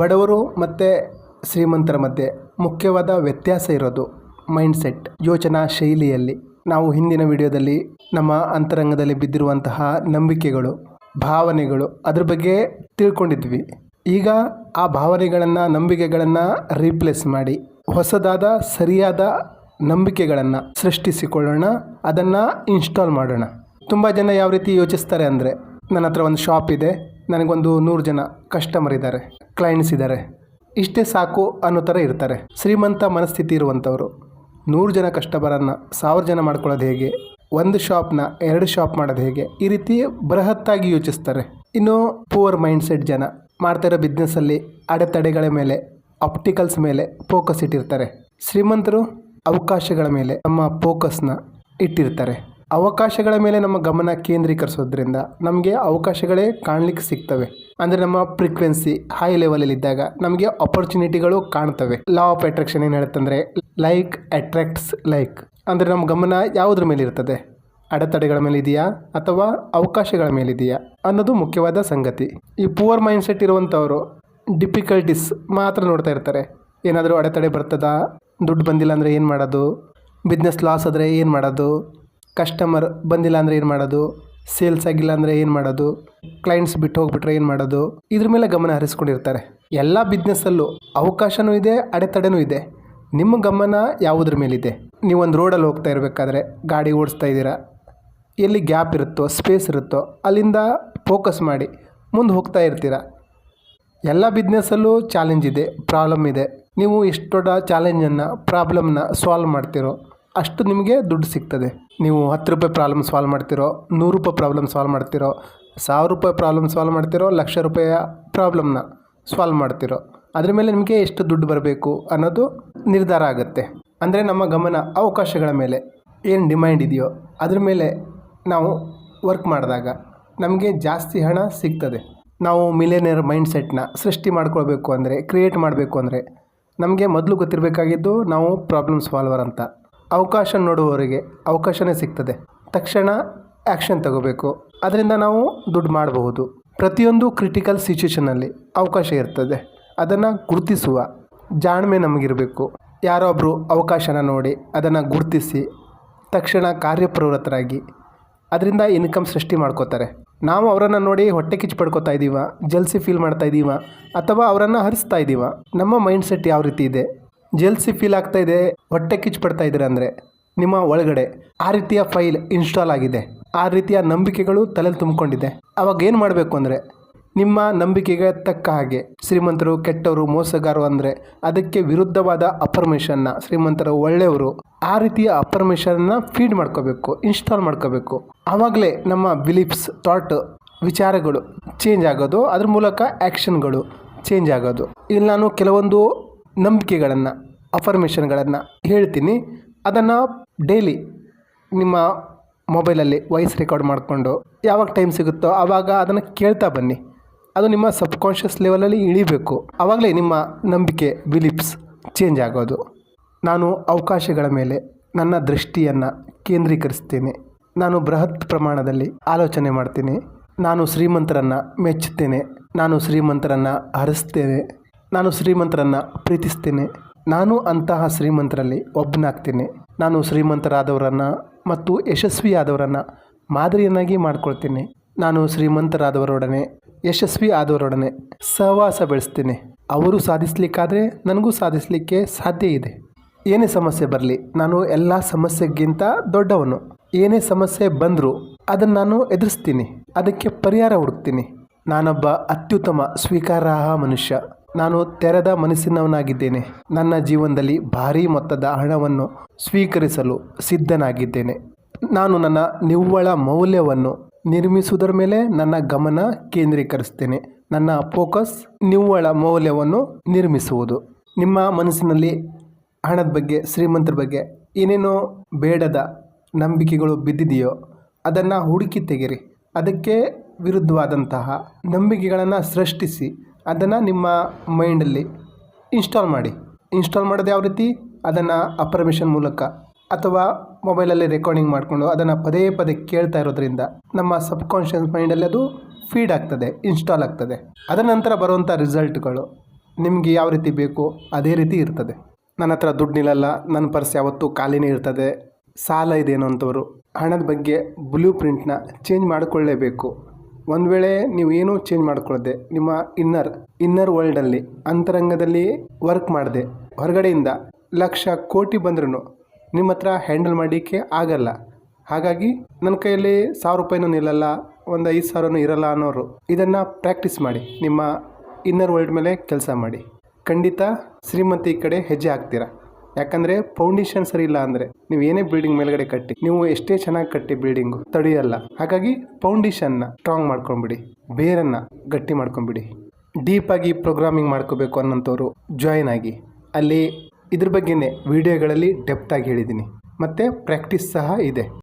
ಬಡವರು ಮತ್ತು ಶ್ರೀಮಂತರ ಮಧ್ಯೆ ಮುಖ್ಯವಾದ ವ್ಯತ್ಯಾಸ ಇರೋದು ಮೈಂಡ್ಸೆಟ್ ಯೋಚನಾ ಶೈಲಿಯಲ್ಲಿ. ನಾವು ಹಿಂದಿನ ವಿಡಿಯೋದಲ್ಲಿ ನಮ್ಮ ಅಂತರಂಗದಲ್ಲಿ ಬಿದ್ದಿರುವಂತಹ ನಂಬಿಕೆಗಳು, ಭಾವನೆಗಳು ಅದ್ರ ಬಗ್ಗೆ ತಿಳ್ಕೊಂಡಿದ್ವಿ. ಈಗ ಆ ಭಾವನೆಗಳನ್ನು, ನಂಬಿಕೆಗಳನ್ನು ರೀಪ್ಲೇಸ್ ಮಾಡಿ ಹೊಸದಾದ, ಸರಿಯಾದ ನಂಬಿಕೆಗಳನ್ನು ಸೃಷ್ಟಿಸಿಕೊಳ್ಳೋಣ, ಅದನ್ನು ಇನ್ಸ್ಟಾಲ್ ಮಾಡೋಣ. ತುಂಬ ಜನ ಯಾವ ರೀತಿ ಯೋಚಿಸ್ತಾರೆ ಅಂದರೆ, ನನ್ನ ಹತ್ರ ಒಂದು ಶಾಪ್ ಇದೆ, ನನಗೊಂದು ನೂರು ಜನ ಕಸ್ಟಮರ್ ಇದ್ದಾರೆ. ಕ್ಲೈಂಟ್ಸ್ ಇದ್ದಾರೆ ಇಷ್ಟೇ ಸಾಕು ಅನ್ನೋ ಥರ ಇರ್ತಾರೆ. ಶ್ರೀಮಂತ ಮನಸ್ಥಿತಿ ಇರುವಂಥವರು. ನೂರು ಜನ ಕಸ್ಟಮರನ್ನು ಸಾವಿರ ಜನ ಮಾಡ್ಕೊಳ್ಳೋದು ಹೇಗೆ? ಒಂದು ಶಾಪ್ನ ಎರಡು ಶಾಪ್ ಮಾಡೋದು ಹೇಗೆ? ಈ ರೀತಿ ಬೃಹತ್ತಾಗಿ ಯೋಚಿಸ್ತಾರೆ. ಇನ್ನು ಪೂವರ್ ಮೈಂಡ್ಸೆಟ್ ಜನ ಮಾಡ್ತಾ ಇರೋ ಬಿಸ್ನೆಸ್ಸಲ್ಲಿ ಅಡೆತಡೆಗಳ ಮೇಲೆ, ಆಪ್ಟಿಕಲ್ಸ್ ಮೇಲೆ ಫೋಕಸ್ ಇಟ್ಟಿರ್ತಾರೆ. ಶ್ರೀಮಂತರು ಅವಕಾಶಗಳ ಮೇಲೆ ನಮ್ಮ ಫೋಕಸ್ನ ಇಟ್ಟಿರ್ತಾರೆ. ಅವಕಾಶಗಳ ಮೇಲೆ ನಮ್ಮ ಗಮನ ಕೇಂದ್ರೀಕರಿಸೋದ್ರಿಂದ ನಮಗೆ ಅವಕಾಶಗಳೇ ಕಾಣಲಿಕ್ಕೆ ಸಿಗ್ತವೆ. ಅಂದರೆ ನಮ್ಮ ಫ್ರೀಕ್ವೆನ್ಸಿ ಹೈ ಲೆವೆಲಲ್ಲಿ ಇದ್ದಾಗ ನಮಗೆ ಅಪರ್ಚುನಿಟಿಗಳು ಕಾಣ್ತವೆ. ಲಾ ಆಫ್ ಅಟ್ರಾಕ್ಷನ್ ಏನು ಹೇಳುತ್ತಂದರೆ ಲೈಕ್ ಅಟ್ರಾಕ್ಟ್ಸ್ ಲೈಕ್ ಅಂದರೆ ನಮ್ಮ ಗಮನ ಯಾವುದ್ರ ಮೇಲೆ ಇರ್ತದೆ? ಅಡೆತಡೆಗಳ ಮೇಲೆ ಇದೆಯಾ? ಅಥವಾ ಅವಕಾಶಗಳ ಮೇಲಿದೆಯಾ ಅನ್ನೋದು ಮುಖ್ಯವಾದ ಸಂಗತಿ. ಈ ಪೂವರ್ ಮೈಂಡ್ಸೆಟ್ ಇರುವಂಥವರು ಡಿಫಿಕಲ್ಟೀಸ್ ಮಾತ್ರ ನೋಡ್ತಾ ಇರ್ತಾರೆ. ಏನಾದರೂ ಅಡೆತಡೆ ಬರ್ತದಾ? ದುಡ್ಡು ಬಂದಿಲ್ಲ ಅಂದರೆ ಏನು ಮಾಡೋದು? ಬಿಸ್ನೆಸ್ ಲಾಸ್ ಆದರೆ ಏನು ಮಾಡೋದು? ಕಸ್ಟಮರ್ ಬಂದಿಲ್ಲ ಅಂದರೆ ಏನು ಮಾಡೋದು? ಸೇಲ್ಸ್ ಆಗಿಲ್ಲ ಅಂದರೆ ಏನು ಮಾಡೋದು? ಕ್ಲೈಂಟ್ಸ್ ಬಿಟ್ಟು ಹೋಗ್ಬಿಟ್ರೆ ಏನು ಮಾಡೋದು? ಇದ್ರ ಮೇಲೆ ಗಮನ ಹರಿಸ್ಕೊಂಡಿರ್ತಾರೆ. ಎಲ್ಲ ಬಿಸ್ನೆಸ್ಸಲ್ಲೂ ಅವಕಾಶನೂ ಇದೆ, ಅಡೆತಡೆನೂ ಇದೆ. ನಿಮ್ಮ ಗಮನ ಯಾವುದ್ರ ಮೇಲಿದೆ? ನೀವೊಂದು ರೋಡಲ್ಲಿ ಹೋಗ್ತಾ ಇರಬೇಕಾದ್ರೆ ಗಾಡಿ ಓಡಿಸ್ತಾ ಇದ್ದೀರಾ? ಎಲ್ಲಿ ಗ್ಯಾಪ್ ಇರುತ್ತೋ ಸ್ಪೇಸ್ ಇರುತ್ತೋ, ಅಲ್ಲಿಂದ ಫೋಕಸ್ ಮಾಡಿ ಮುಂದೆ ಹೋಗ್ತಾ ಇರ್ತೀರ? ಎಲ್ಲ ಬಿಸ್ನೆಸ್ಸಲ್ಲೂ ಚಾಲೆಂಜ್ ಇದೆ ಪ್ರಾಬ್ಲಮ್ ಇದೆ. ನೀವು ಎಷ್ಟು ದೊಡ್ಡ ಚಾಲೆಂಜನ್ನು ಪ್ರಾಬ್ಲಮ್ನ ಸಾಲ್ವ್ ಮಾಡ್ತೀರೋ ಅಷ್ಟು ನಿಮಗೆ ದುಡ್ಡು ಸಿಗ್ತದೆ. ನೀವು ಹತ್ತು ರೂಪಾಯಿ ಪ್ರಾಬ್ಲಮ್ ಸಾಲ್ವ್ ಮಾಡ್ತಿರೋ, ನೂರು ರೂಪಾಯಿ ಪ್ರಾಬ್ಲಮ್ ಸಾಲ್ವ್ ಮಾಡ್ತಿರೋ, ಸಾವಿರ ರೂಪಾಯಿ ಪ್ರಾಬ್ಲಮ್ ಸಾಲ್ವ್ ಮಾಡ್ತಿರೋ, ಲಕ್ಷ ರೂಪಾಯಿಯ ಪ್ರಾಬ್ಲಮ್ನ ಸಾಲ್ವ್ ಮಾಡ್ತಿರೋ, ಅದ್ರ ಮೇಲೆ ನಿಮಗೆ ಎಷ್ಟು ದುಡ್ಡು ಬರಬೇಕು ಅನ್ನೋದು ನಿರ್ಧಾರ ಆಗುತ್ತೆ. ಅಂದರೆ ನಮ್ಮ ಗಮನ, ಅವಕಾಶಗಳ ಮೇಲೆ ಏನು ಡಿಮ್ಯಾಂಡ್ ಇದೆಯೋ, ಅದ್ರ ಮೇಲೆ ನಾವು ವರ್ಕ್ ಮಾಡಿದಾಗ ನಮಗೆ ಜಾಸ್ತಿ ಹಣ ಸಿಗ್ತದೆ. ನಾವು ಮಿಲೇನಿಯರ್ ಮೈಂಡ್ಸೆಟ್ನ ಸೃಷ್ಟಿ ಮಾಡ್ಕೊಳ್ಬೇಕು ಅಂದರೆ ಕ್ರಿಯೇಟ್ ಮಾಡಬೇಕು ಅಂದರೆ ನಮಗೆ ಮೊದಲು ಗೊತ್ತಿರಬೇಕಾಗಿದ್ದು ನಾವು ಪ್ರಾಬ್ಲಮ್ ಸಾಲ್ವರ್ ಅಂತ. ಅವಕಾಶ ನೋಡುವವರಿಗೆ ಅವಕಾಶನೇ ಸಿಗ್ತದೆ. ತಕ್ಷಣ ಆ್ಯಕ್ಷನ್ ತಗೋಬೇಕು. ಅದರಿಂದ ನಾವು ದುಡ್ಡು ಮಾಡಬಹುದು. ಪ್ರತಿಯೊಂದು ಕ್ರಿಟಿಕಲ್ ಸಿಚುವೇಷನಲ್ಲಿ ಅವಕಾಶ ಇರ್ತದೆ. ಅದನ್ನು ಗುರುತಿಸುವ ಜಾಣ್ಮೆ ನಮಗಿರಬೇಕು. ಯಾರೊಬ್ಬರು ಅವಕಾಶನ ನೋಡಿ ಅದನ್ನು ಗುರುತಿಸಿ ತಕ್ಷಣ ಕಾರ್ಯಪ್ರವೃತ್ತರಾಗಿ ಅದರಿಂದ ಇನ್ಕಮ್ ಸೃಷ್ಟಿ ಮಾಡ್ಕೋತಾರೆ. ನಾವು ಅವರನ್ನು ನೋಡಿ ಹೊಟ್ಟೆ ಕಿಚ್ಚು ಪಡ್ಕೋತಾ ಇದ್ದೀವ ಜಲ್ಸಿ ಫೀಲ್ ಮಾಡ್ತಾ ಇದ್ದೀವ ಅಥವಾ ಅವರನ್ನು ಹರಿಸ್ತಾ ಇದ್ದೀವ ನಮ್ಮ ಮೈಂಡ್ಸೆಟ್ ಯಾವ ರೀತಿ ಇದೆ? ಜಲ್ಸಿ ಫೀಲ್ ಆಗ್ತಾ ಇದೆ, ಹೊಟ್ಟೆ ಕಿಚ್ಚು ಪಡ್ತಾ ಇದ್ದೀರಾ ಅಂದರೆ? ನಿಮ್ಮ ಒಳಗಡೆ ಆ ರೀತಿಯ ಫೈಲ್ ಇನ್ಸ್ಟಾಲ್ ಆಗಿದೆ. ಆ ರೀತಿಯ ನಂಬಿಕೆಗಳು ತಲೆಯಲ್ಲಿ ತುಂಬಿಕೊಂಡಿದೆ. ಅವಾಗ ಏನು ಮಾಡಬೇಕು ಅಂದರೆ, ನಿಮ್ಮ ನಂಬಿಕೆಗೆ ತಕ್ಕ ಹಾಗೆ ಶ್ರೀಮಂತರು, ಕೆಟ್ಟವರು, ಮೋಸಗಾರರು ಅಂದರೆ ಅದಕ್ಕೆ ವಿರುದ್ಧವಾದ ಅಪರ್ಮೇಷನ್ನ ಶ್ರೀಮಂತರು, ಒಳ್ಳೆಯವರು ಆ ರೀತಿಯ ಅಪರ್ಮೇಷನ್ನ ಫೀಡ್ ಮಾಡ್ಕೋಬೇಕು ಇನ್ಸ್ಟಾಲ್ ಮಾಡ್ಕೋಬೇಕು. ಆವಾಗಲೇ ನಮ್ಮ ಬಿಲೀಫ್ಸ್ ಥಾಟ್ ವಿಚಾರಗಳು ಚೇಂಜ್ ಆಗೋದು. ಅದ್ರ ಮೂಲಕ ಆ್ಯಕ್ಷನ್ಗಳು ಚೇಂಜ್ ಆಗೋದು. ಇಲ್ಲಿ ನಾನು ಕೆಲವೊಂದು ನಂಬಿಕೆಗಳನ್ನು ಅಫರ್ಮೇಷನ್ಗಳನ್ನು ಹೇಳ್ತೀನಿ. ಅದನ್ನು ಡೈಲಿ ನಿಮ್ಮ ಮೊಬೈಲಲ್ಲಿ ವಾಯ್ಸ್ ರೆಕಾರ್ಡ್ ಮಾಡಿಕೊಂಡು ಯಾವಾಗ ಟೈಮ್ ಸಿಗುತ್ತೋ ಆವಾಗ ಅದನ್ನು ಕೇಳ್ತಾ ಬನ್ನಿ. ಅದು ನಿಮ್ಮ ಸಬ್ಕಾನ್ಷಿಯಸ್ ಲೆವೆಲಲ್ಲಿ ಇಳಿಬೇಕು. ಆವಾಗಲೇ ನಿಮ್ಮ ನಂಬಿಕೆ ಬಿಲೀಫ್ಸ್ ಚೇಂಜ್ ಆಗೋದು. ನಾನು ಅವಕಾಶಗಳ ಮೇಲೆ ನನ್ನ ದೃಷ್ಟಿಯನ್ನು ಕೇಂದ್ರೀಕರಿಸ್ತೇನೆ. ನಾನು ಬೃಹತ್ ಪ್ರಮಾಣದಲ್ಲಿ ಆಲೋಚನೆ ಮಾಡ್ತೀನಿ. ನಾನು ಶ್ರೀಮಂತರನ್ನು ಮೆಚ್ಚುತ್ತೇನೆ. ನಾನು ಶ್ರೀಮಂತರನ್ನು ಹರಿಸ್ತೇನೆ. ನಾನು ಶ್ರೀಮಂತರನ್ನು ಪ್ರೀತಿಸ್ತೇನೆ. ನಾನು ಅಂತಹ ಶ್ರೀಮಂತರಲ್ಲಿ ಒಬ್ಬನಾಗ್ತೀನಿ. ನಾನು ಶ್ರೀಮಂತರಾದವರನ್ನು ಮತ್ತು ಯಶಸ್ವಿಯಾದವರನ್ನು ಮಾದರಿಯನ್ನಾಗಿ ಮಾಡ್ಕೊಳ್ತೀನಿ. ನಾನು ಶ್ರೀಮಂತರಾದವರೊಡನೆ, ಯಶಸ್ವಿ ಆದವರೊಡನೆ ಸಹವಾಸ ಬೆಳೆಸ್ತೀನಿ. ಅವರು ಸಾಧಿಸಲಿಕ್ಕಾದರೆ ನನಗೂ ಸಾಧಿಸಲಿಕ್ಕೆ ಸಾಧ್ಯ ಇದೆ. ಏನೇ ಸಮಸ್ಯೆ ಬರಲಿ, ನಾನು ಎಲ್ಲ ಸಮಸ್ಯೆಗಿಂತ ದೊಡ್ಡವನು. ಏನೇ ಸಮಸ್ಯೆ ಬಂದರೂ ಅದನ್ನು ನಾನು ಎದುರಿಸ್ತೀನಿ. ಅದಕ್ಕೆ ಪರಿಹಾರ ಹುಡುಕ್ತೀನಿ. ನಾನೊಬ್ಬ ಅತ್ಯುತ್ತಮ ಸ್ವೀಕಾರಾರ್ಹ ಮನುಷ್ಯ. ನಾನು ತೆರೆದ ಮನಸ್ಸಿನವನಾಗಿದ್ದೇನೆ. ನನ್ನ ಜೀವನದಲ್ಲಿ ಭಾರೀ ಮೊತ್ತದ ಹಣವನ್ನು ಸ್ವೀಕರಿಸಲು ಸಿದ್ಧನಾಗಿದ್ದೇನೆ. ನಾನು ನನ್ನ ನಿವ್ವಳ ಮೌಲ್ಯವನ್ನು ನಿರ್ಮಿಸುವುದರ ಮೇಲೆ ನನ್ನ ಗಮನ ಕೇಂದ್ರೀಕರಿಸ್ತೇನೆ ನನ್ನ ಫೋಕಸ್ ನಿವ್ವಳ ಮೌಲ್ಯವನ್ನು ನಿರ್ಮಿಸುವುದು. ನಿಮ್ಮ ಮನಸ್ಸಿನಲ್ಲಿ ಹಣದ ಬಗ್ಗೆ, ಶ್ರೀಮಂತರ ಬಗ್ಗೆ ಏನೇನೋ ಬೇಡದ ನಂಬಿಕೆಗಳು ಬಿದ್ದಿದೆಯೋ ಅದನ್ನು ಹುಡುಕಿ ತೆಗೆರಿ ಅದಕ್ಕೆ ವಿರುದ್ಧವಾದಂತಹ ನಂಬಿಕೆಗಳನ್ನು ಸೃಷ್ಟಿಸಿ. ಅದನ್ನು ನಿಮ್ಮ ಮೈಂಡಲ್ಲಿ ಇನ್ಸ್ಟಾಲ್ ಮಾಡಿ. ಇನ್ಸ್ಟಾಲ್ ಮಾಡೋದು ಯಾವ ರೀತಿ? ಅದನ್ನು ಅಪರ್ಮಿಷನ್ ಮೂಲಕ ಅಥವಾ ಮೊಬೈಲಲ್ಲಿ ರೆಕಾರ್ಡಿಂಗ್ ಮಾಡಿಕೊಂಡು ಅದನ್ನು ಪದೇ ಪದೇ ಕೇಳ್ತಾ ಇರೋದ್ರಿಂದ ನಮ್ಮ ಸಬ್ಕಾನ್ಷಿಯಸ್ ಮೈಂಡಲ್ಲಿ ಅದು ಫೀಡ್ ಆಗ್ತದೆ, ಇನ್ಸ್ಟಾಲ್ ಆಗ್ತದೆ. ಅದರ ನಂತರ ಬರುವಂಥ ರಿಸಲ್ಟ್ಗಳು ನಿಮಗೆ ಯಾವ ರೀತಿ ಬೇಕು ಅದೇ ರೀತಿ ಇರ್ತದೆ. ನನ್ನ ಹತ್ರ ದುಡ್ಡು ನಿಲ್ಲಲ್ಲ, ನನ್ನ ಪರ್ಸ್ ಯಾವತ್ತೂ ಖಾಲಿನೇ ಇರ್ತದೆ, ಸಾಲ ಇದೇನೋ ಅಂಥವ್ರು ಹಣದ ಬಗ್ಗೆ ಬ್ಲೂ ಪ್ರಿಂಟ್ನ ಚೇಂಜ್ ಮಾಡಿಕೊಳ್ಳೇಬೇಕು. ಒಂದು ವೇಳೆ ನೀವು ಏನೂ ಚೇಂಜ್ ಮಾಡ್ಕೊಳ್ಳದೆ ನಿಮ್ಮ ಇನ್ನರ್ ಇನ್ನರ್ ವರ್ಲ್ಡಲ್ಲಿ ಅಂತರಂಗದಲ್ಲಿ ವರ್ಕ್ ಮಾಡದೆ, ಹೊರಗಡೆಯಿಂದ ಲಕ್ಷ ಕೋಟಿ ಬಂದ್ರೂ ನಿಮ್ಮ ಹತ್ರ ಹ್ಯಾಂಡಲ್ ಮಾಡಲಿಕ್ಕೆ ಆಗಲ್ಲ. ಹಾಗಾಗಿ ನನ್ನ ಕೈಯಲ್ಲಿ ಸಾವಿರ ರೂಪಾಯಿನೂ ನಿಲ್ಲಲ್ಲ ಒಂದು ಐದು ಸಾವಿರನೂ ಇರಲ್ಲ ಅನ್ನೋರು, ಇದನ್ನು ಪ್ರಾಕ್ಟೀಸ್ ಮಾಡಿ, ನಿಮ್ಮ ಇನ್ನರ್ ವರ್ಲ್ಡ್ ಮೇಲೆ ಕೆಲಸ ಮಾಡಿ. ಖಂಡಿತ ಶ್ರೀಮಂತಿ ಕಡೆ ಹೆಜ್ಜೆ ಹಾಕ್ತೀರಾ? ಯಾಕಂದರೆ ಫೌಂಡೇಶನ್ ಸರಿ ಇಲ್ಲ ಅಂದರೆ ನೀವು ಏನೇ ಬಿಲ್ಡಿಂಗ್ ಮೇಲ್ಗಡೆ ಕಟ್ಟಿ, ನೀವು ಎಷ್ಟೇ ಚೆನ್ನಾಗಿ ಕಟ್ಟಿ ಬಿಲ್ಡಿಂಗು ತಡೆಯಲ್ಲ. ಹಾಗಾಗಿ ಫೌಂಡೇಶನ್ನ ಸ್ಟ್ರಾಂಗ್ ಮಾಡ್ಕೊಂಬಿಡಿ, ಬೇರನ್ನು ಗಟ್ಟಿ ಮಾಡ್ಕೊಂಬಿಡಿ. ಡೀಪಾಗಿ ಪ್ರೋಗ್ರಾಮಿಂಗ್ ಮಾಡ್ಕೋಬೇಕು ಅನ್ನೋಂಥವ್ರು ಜಾಯಿನ್ ಆಗಿ. ಅಲ್ಲಿ ಇದ್ರ ಬಗ್ಗೆನೇ ವಿಡಿಯೋಗಳಲ್ಲಿ ಡೆಪ್ತಾಗಿ ಹೇಳಿದ್ದೀನಿ ಮತ್ತು ಪ್ರಾಕ್ಟೀಸ್ ಸಹ ಇದೆ.